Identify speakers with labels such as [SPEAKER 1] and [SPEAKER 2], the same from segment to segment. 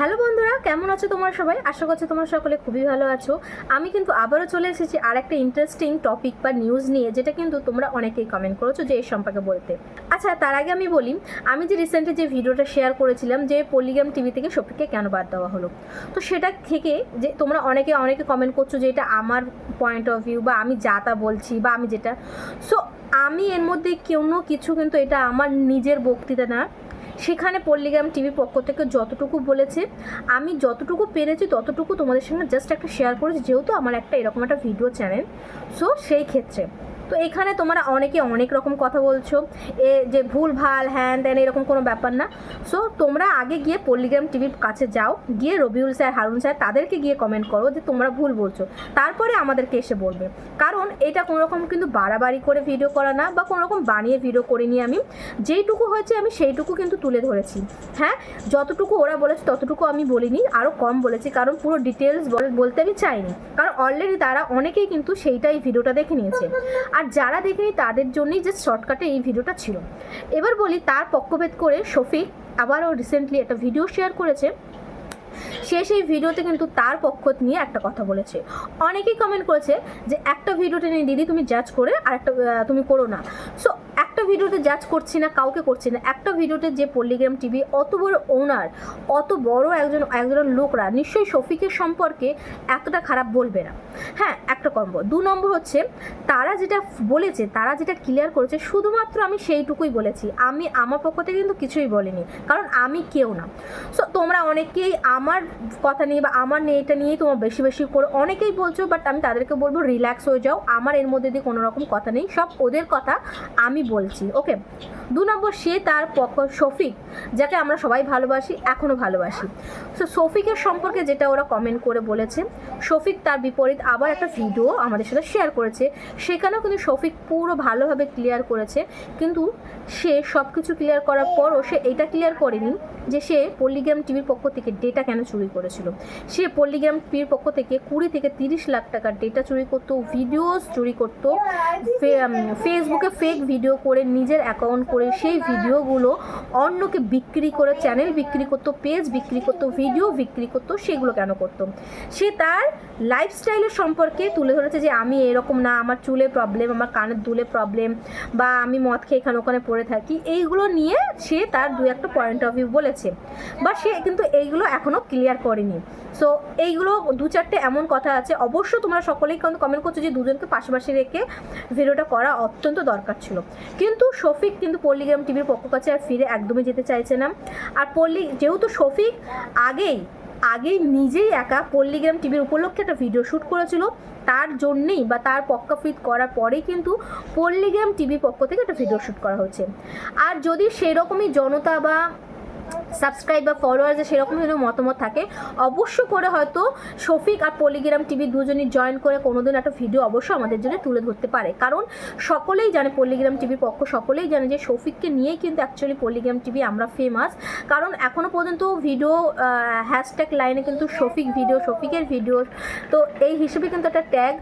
[SPEAKER 1] Hello বন্ধুরা, কেমন আছো তোমার সবাই? আশা করছি তোমার সকলে খুবই ভালো আছো। আমি কিন্তু আবারও চলে এসেছি আর একটা ইন্টারেস্টিং টপিক বা নিউজ নিয়ে, যেটা কিন্তু তোমরা অনেকেই কমেন্ট করেছ যে এর সম্পর্কে বলতে। আচ্ছা তার আগে আমি বলি, আমি যে রিসেন্টলি যে ভিডিওটা শেয়ার করেছিলাম যে পলিগ্রাম টিভি থেকে শফিককে কেন বাদ দেওয়া হলো? তো সেটা থেকে যে তোমরা অনেকে অনেকে কমেন্ট করছ যে এটা আমার পয়েন্ট অফ ভিউ বা আমি যা তা বলছি বা আমি যেটা। সো আমি এর মধ্যে কোনো কিছু কিন্তু এটা আমার নিজের বক্তৃতা না। সেখানে পল্লিগ্রাম টিভির পক্ষ থেকে যতটুকু বলেছে, আমি যতটুকু পেরেছি ততটুকু তোমাদের সঙ্গে জাস্ট একটা শেয়ার করেছি, যেহেতু আমার একটা এরকম একটা ভিডিও চ্যানেল সো সেই ক্ষেত্রে তো এখানে তোমরা অনেকে অনেক রকম কথা বলছো। এ যে ভুল, ভালো, হ্যান, ত্যান এরকম কোনো ব্যাপার না। সো তোমরা আগে গিয়ে পল্লিগ্রাম টিভির কাছে যাও, গিয়ে রবিউল স্যার, হারুন স্যার তাদেরকে গিয়ে কমেন্ট করো যে তোমরা ভুল বলছো। তারপরে আমাদেরকে এসে বলবে। কারণ এটা কোনো রকম কিন্তু বাড়াবাড়ি করে ভিডিও করা না বা কোনো রকম বানিয়ে ভিডিও করে করিনি আমি যেইটুকু হয়েছে আমি সেইটুকু কিন্তু তুলে ধরেছি। হ্যাঁ? যতটুকু ওরা বলেছে ততটুকু আমি বলিনি আরও কম বলেছি। কারণ পুরো ডিটেলস বলতে আমি চাইনি। কারণ অলরেডি তারা অনেকেই কিন্তু সেইটাই ভিডিওটা দেখে নিয়েছে। আর যারা দেখেনি তাদের জন্যই যে শর্টকাটে এই ভিডিওটা ছিল। এবার বলি তার পক্ষভেদ করে শফিক আবারও রিসেন্টলি একটা ভিডিও শেয়ার করেছে। সে সেই ভিডিওতে কিন্তু তার পক্ষ নিয়ে একটা কথা বলেছে। অনেকেই কমেন্ট করেছে যে, একটা ভিডিওটা নিয়ে দিদি, তুমি জাজ করে আর একটা তুমি করো না। সো একটা ভিডিওতে জাজ করছি না, কাউকে করছি না। একটা ভিডিওতে যে পল্লিগ্রাম টিভি অত বড় ওনার অত বড় একজন একজন লোকরা নিশ্চয়ই শফিকের সম্পর্কে এতটা খারাপ বলবে না। হ্যাঁ একটা কম্ব দু নম্বর হচ্ছে, তারা যেটা বলেছে, তারা যেটা ক্লিয়ার করেছে, শুধুমাত্র আমি সেইটুকুই বলেছি। আমি আমার পক্ষ থেকে কিন্তু কিছুই বলিনি, কারণ আমি কেউ না। সো তোমরা অনেকেই আমার কথা নিয়ে বা আমার নিয়ে এটা নিয়েই তোমার বেশি বেশি করে অনেকেই বলছো বাট আমি তাদেরকে বলব রিল্যাক্স হয়ে যাও। আমার এর মধ্যে দিয়ে কোনো রকম কথা নেই। সব ওদের কথা আমি বলছি। ওকে দু নম্বর, সে তার পক্ষ, শফিক, যাকে আমরা সবাই ভালোবাসি এখনও ভালোবাসি। সো শফিকের সম্পর্কে যেটা ওরা কমেন্ট করে বলেছে, শফিক তার বিপরীত আবার একটা ভিডিও আমাদের সাথে শেয়ার করেছে। সেখানেও কিন্তু শফিক পুরো ভালোভাবে ক্লিয়ার করেছে, কিন্তু সে সব কিছু ক্লিয়ার করার পরও সে এটা ক্লিয়ার করেনি যে সে পল্লিগ্রাম টিভির পক্ষ থেকে ডেটা কেন চুরি করেছিল। সে পল্লিগ্রাম টিভির পক্ষ থেকে কুড়ি থেকে তিরিশ লাখ টাকার ডেটা চুরি করতো ভিডিওস চুরি করতো ফেসবুকে ফেক ভিডিও করে নিজের অ্যাকাউন্ট করে সেই ভিডিওগুলো অন্যকে বিক্রি করে চ্যানেল বিক্রি করতো পেজ বিক্রি করতো ভিডিও বিক্রি করতো, সেগুলো কেন করতো? সে তার লাইফস্টাইলের সম্পর্কে তুলে ধরেছে যে আমি এরকম না, আমার চুলে প্রবলেম আমার কানের দুলে প্রবলেম বা আমি মদ খেয়ে এখানে ওখানে পড়ে থাকি, এইগুলো নিয়ে সে তার দু একটা পয়েন্ট অফ ভিউ বলেছে। বা সে কিন্তু এইগুলো এখনও ক্লিয়ার করেনি। সো এইগুলো দু চারটে এমন কথা আছে। অবশ্য তোমরা সকলেই কিন্তু কমেন্ট করছ যে দুজনকে পাশাপাশি রেখে ভিডিওটা করা অত্যন্ত দরকার ছিল। কিন্তু শফিক কিন্তু পল্লিগ্রাম টিভির পক্ষ কাছে আর ফিরে একদমই যেতে চাইছে না। আর পল্লী যেহেতু শফিক আগেই আগেই নিজেই একা পল্লিগ্রাম টিভির উপলক্ষে একটা ভিডিও শ্যুট করেছিল, তার জন্যেই বা তার পক্ষাফিট করার পরেই কিন্তু পল্লিগ্রাম টিভির পক্ষ থেকে একটা ভিডিও শ্যুট করা হচ্ছে আর যদি সেরকমই জনতা বা সাবস্ক্রাইব বা ফলোয়ার্সে সেরকম যদি মতামত থাকে অবশ্য করে হয়তো শফিক আর পলিগ্রাম টিভি দুজনই জয়েন করে কোনোদিন একটা ভিডিও অবশ্য আমাদের জন্য তুলে ধরতে পারে। কারণ সকলেই জানে পল্লিগ্রাম টিভির পক্ষ, সকলেই জানে যে শফিককে নিয়েই কিন্তু অ্যাকচুয়ালি পল্লিগ্রাম টিভি আমরা ফেমাস কারণ এখনও পর্যন্ত ভিডিও হ্যাশট্যাগ লাইনে কিন্তু শফিক ভিডিও শফিকের ভিডিও তো এই হিসেবে কিন্তু একটা ট্যাগ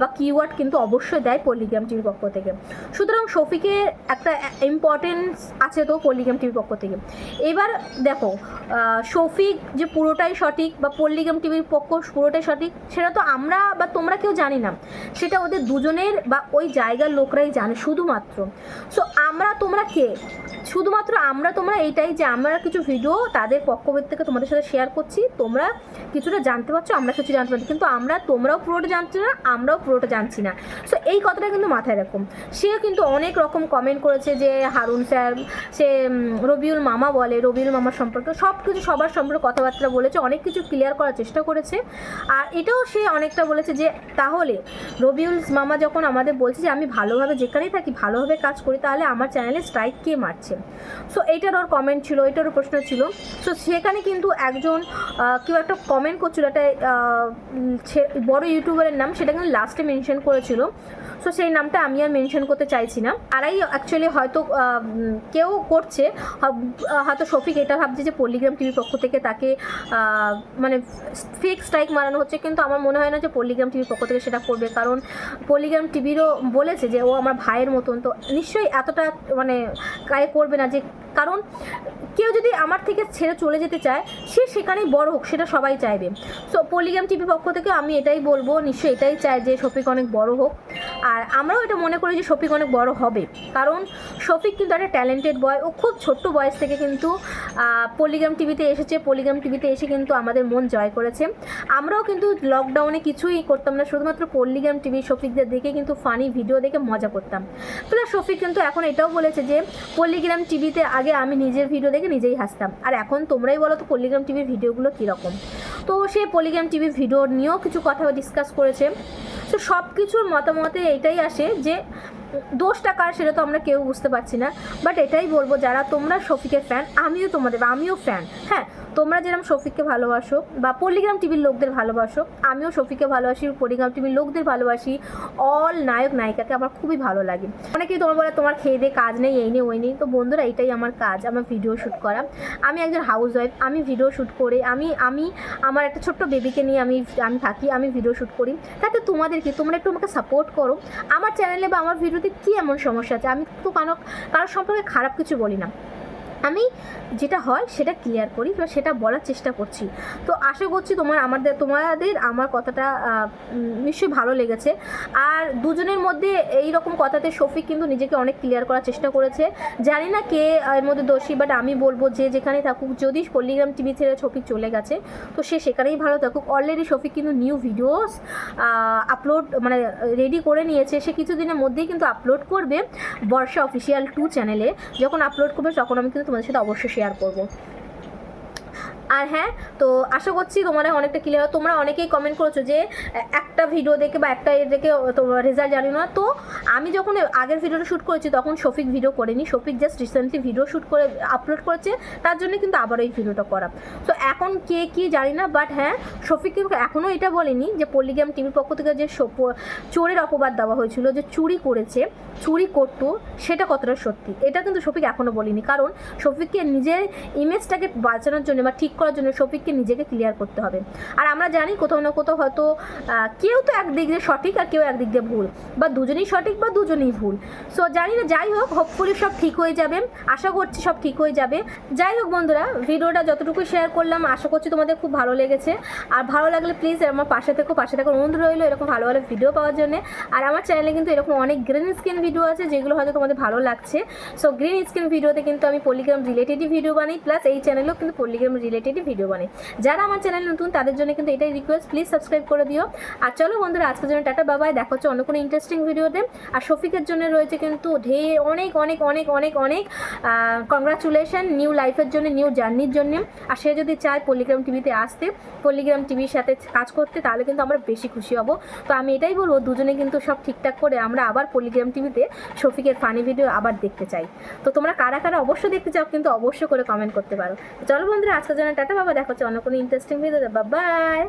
[SPEAKER 1] বা কিওয়ার্ড কিন্তু অবশ্যই দেয় পল্লিগ্রাম টিভির পক্ষ থেকে। সুতরাং শফিকের একটা ইম্পর্টেন্স আছে তো পল্লিগ্রাম টিভির পক্ষ থেকে। এবার দেখো শফিক যে পুরোটাই সঠিক বা পল্লিগ্রাম টিভির পক্ষ পুরোটাই সঠিক, সেটা তো আমরা বা তোমরা কেউ জানি না। সেটা ওদের দুজনের বা ওই জায়গার লোকরাই জানে শুধুমাত্র। সো আমরা তোমরা কে? শুধুমাত্র আমরা তোমরা এইটাই যে আমরা কিছু ভিডিও তাদের পক্ষভেদ থেকে তোমাদের সাথে শেয়ার করছি, তোমরা কিছুটা জানতে পারছ, আমরা কিছু জানতে পারছি, কিন্তু আমরা তোমরাও পুরোটা জানছো না, আমরাও পুরোটা জানছি না। সো এই কথাটা কিন্তু মাথায় রাখুন সে কিন্তু অনেক রকম কমেন্ট করেছে যে হারুন স্যার সে রবিউল মামা বলে, রবিউল মামার সম্পর্কে। সব কিছু সবার সম্পর্কে কথাবার্তা বলেছে, অনেক কিছু ক্লিয়ার করার চেষ্টা করেছে। আর এটাও সে অনেকটা বলেছে যে, তাহলে রবিউল মামা যখন আমাদের বলছে যে, আমি ভালোভাবে যেখানেই থাকি, ভালোভাবে কাজ করি, তাহলে আমার চ্যানেলে স্ট্রাইক কে মারছে? সো এইটার ওর কমেন্ট ছিল, এটারও প্রশ্ন ছিল। সো সেখানে কিন্তু একজন কেউ একটা কমেন্ট করছিল, একটা বড় ইউটিউবারের নাম, সেটা কিন্তু লাস্টে মেনশন করেছিল। সো সেই নামটা আমি আর মেনশন করতে চাইছি না। তারাই অ্যাকচুয়ালি হয়তো কেউ করছে। হয়তো শফিক এটা ভাবছে যে পল্লিগ্রাম টিভির পক্ষ থেকে তাকে মানে ফেক স্ট্রাইক মারানো হচ্ছে। কিন্তু আমার মনে হয় না যে পল্লিগ্রাম টিভির পক্ষ থেকে সেটা করবে। কারণ পল্লিগ্রাম টিভিরও বলেছে যে ও আমার ভাইয়ের মতন। তো নিশ্চয়ই এতটা মানে গায়ে করবে না যে, কারণ কেউ যদি আমার থেকে ছেড়ে চলে যেতে চায়, সে সেখানেই বড় হোক, সেটা সবাই চাইবে। সো পলিগ্রাম টিভি পক্ষ থেকে আমি এটাই বলব, নিশ্চয়ই এটাই চাই যে শফিক অনেক বড় হোক। আর আমরাও এটা মনে করি যে শফিক অনেক বড় হবে। কারণ শফিক কিন্তু একটা ট্যালেন্টেড বয় ও খুব ছোট্ট বয়স থেকে কিন্তু পলিগ্রাম টিভিতে এসেছে। পলিগ্রাম টিভিতে এসে কিন্তু আমাদের মন জয় করেছে। আমরাও কিন্তু লকডাউনে কিছুই করতাম না। শুধুমাত্র পল্লিগ্রাম টিভি শফিকদের দেখে কিন্তু ফানি ভিডিও দেখে মজা করতাম। প্লাস শফিক কিন্তু এখন এটাও বলেছে যে পল্লিগ্রাম টিভিতে আগে আমি নিজের ভিডিও দেখে নিজেই হাসতাম। আর এখন তোমরাই বলো তো পল্লিগ্রাম টিভির ভিডিওগুলো কীরকম? তো সে পলিগ্রাম টিভির ভিডিও নিয়েও কিছু কথা ডিসকাস করেছে। তো সব কিছুর মতামতে এটাই আসে যে দোষটা কার সেটা তো আমরা কেউ বুঝতে পারছি না। বাট এটাই বলব যারা তোমরা শফিকের ফ্যান আমিও তোমাদের, আমিও ফ্যান হ্যাঁ তোমরা যেরকম শফিককে ভালোবাসো বা পল্লিগ্রাম টিভির লোকদের ভালোবাসো, আমিও শফিককে ভালোবাসি, পল্লিগ্রাম টিভির লোকদের ভালোবাসি অল নায়ক, নায়িকাকে আমার খুবই ভালো লাগে। অনেকেই তোমার বলে, তোমার খেয়ে দিয়ে কাজ নেই, এই নেই, ওই নেই। তো বন্ধুরা, এটাই আমার কাজ, আমার ভিডিও শ্যুট করা। আমি একজন হাউস ওয়াইফ আমি ভিডিও শ্যুট করে, আমি আমি আমার একটা ছোট্ট বেবিকে নিয়ে আমি আমি থাকি, আমি ভিডিও শ্যুট করি। তাতে তোমাদের কি, তোমরা একটু আমাকে সাপোর্ট করো। আমার চ্যানেলে বা আমার ভিডিওতে কী এমন সমস্যা আছে? আমি তো কারও কারোর সম্পর্কে খারাপ কিছু বলি না। আমি যেটা হয় সেটা ক্লিয়ার করি বা সেটা বলার চেষ্টা করছি। তো আশা করছি তোমার আমাদের, তোমাদের আমার কথাটা নিশ্চয়ই ভালো লেগেছে। আর দুজনের মধ্যে এই রকম কথাতে শফিক কিন্তু নিজেকে অনেক ক্লিয়ার করার চেষ্টা করেছে। জানি না কে এর মধ্যে দোষী বাট আমি বলব যে যেখানে থাকুক, যদি পল্লিগ্রাম টিভি ছেড়ে শফিক চলে গেছে, তো সে সেখানেই ভালো থাকুক। অলরেডি শফিক কিন্তু নিউ ভিডিওস আপলোড মানে রেডি করে নিয়েছে। সে কিছুদিনের মধ্যেই কিন্তু আপলোড করবে বর্ষা অফিসিয়াল টু চ্যানেলে যখন আপলোড করবে, তখন আমি কিন্তু তোমাদের সাথে অবশ্যই শেয়ার করব আর হ্যাঁ তো আশা করছি তোমরা অনেকটা ক্লিয়ার তোমরা অনেকেই কমেন্ট করেছ যে, একটা ভিডিও দেখে বা একটা এ দেখে তোমার রেজাল্ট জানি না। তো আমি যখন আগের ভিডিওটা শ্যুট করেছি, তখন শফিক ভিডিও করেনি। Shafiq just recently video shoot করে আপলোড করেছে। তার জন্য কিন্তু আবার এই ভিডিওটা করা। তো এখন কে কি জানি না বাট হ্যাঁ শফিক কিন্তু এখনও এটা বলেনি যে পল্লিগ্রাম টিভির পক্ষ থেকে যে চোরের অপবাদ দেওয়া হয়েছিল যে চুরি করেছে, চুরি করতো, সেটা কতটা সত্যি? এটা কিন্তু শফিক এখনও বলিনি। কারণ শফিককে নিজের ইমেজটাকে বাঁচানোর জন্য বা ঠিক করার জন্য শফিককে নিজেকে ক্লিয়ার করতে হবে। আর আমরা জানি কোথাও না কোথাও হয়তো কেউ তো একদিক দিয়ে সঠিক আর কেউ একদিক দিয়ে ভুল। বা দুজনেই সঠিক বা দুজনেই ভুল। সো জানি না, যাই হোক হোপফুলি সব ঠিক হয়ে যাবে। আশা করছি সব ঠিক হয়ে যাবে। যাই হোক বন্ধুরা, ভিডিওটা যতটুকু শেয়ার করলাম, আশা করছি তোমাদের খুব ভালো লেগেছে। আর ভালো লাগলে প্লিজ আমার পাশে থেকো পাশে থেকো অনুরোধ রইল এরকম ভালো ভালো ভিডিও পাওয়ার জন্য। আর আমার চ্যানেলে কিন্তু এরকম অনেক গ্রিন স্ক্রিন ভিডিও আছে, যেগুলো হয়তো তোমাদের ভালো লাগছে। সো গ্রিন স্ক্রিন ভিডিওতে কিন্তু আমি পলিগ্রাম রিলেটেডই ভিডিও বানাই প্লাস এই চ্যানেলেও কিন্তু পলিগ্রাম রিলেটেডই ভিডিও বানাই। যারা আমার চ্যানেল নতুন, তাদের জন্য কিন্তু এটাই রিকোয়েস্ট প্লিজ সাবস্ক্রাইব করে দিও। আর চলো বন্ধুরা, আজকের জন্য টাটা বাবাই দেখা হচ্ছে অন্য কোনো ইন্টারেস্টিং ভিডিওতে আর শফিকের জন্য রয়েছে কিন্তু ঢে অনেক অনেক অনেক অনেক অনেক কংগ্রাচুলেশন নিউ লাইফের জন্য নিউ জার্নির জন্য। আর সে যদি চায় পলিগ্রাম টিভিতে আসতে পলিগ্রাম টিভির সাথে কাজ করতে, তাহলে কিন্তু আমরা বেশি খুশি হব। তো আমি এটাই বলব, দুজনে কিন্তু সব ঠিকঠাক করে আমরা আবার পলিগ্রাম টিভিতে শফিকের ফানি ভিডিও আবার দেখতে চাই। তো তোমরা কারা কারা অবশ্যই দেখতে চাও, কিন্তু অবশ্যই করে কমেন্ট করতে পারো। চলো বন্ধুরা, আজকের জন্য টাটা বাবা দেখা হচ্ছে অন্য কোনো ইন্টারেস্টিং ভিডিও বাই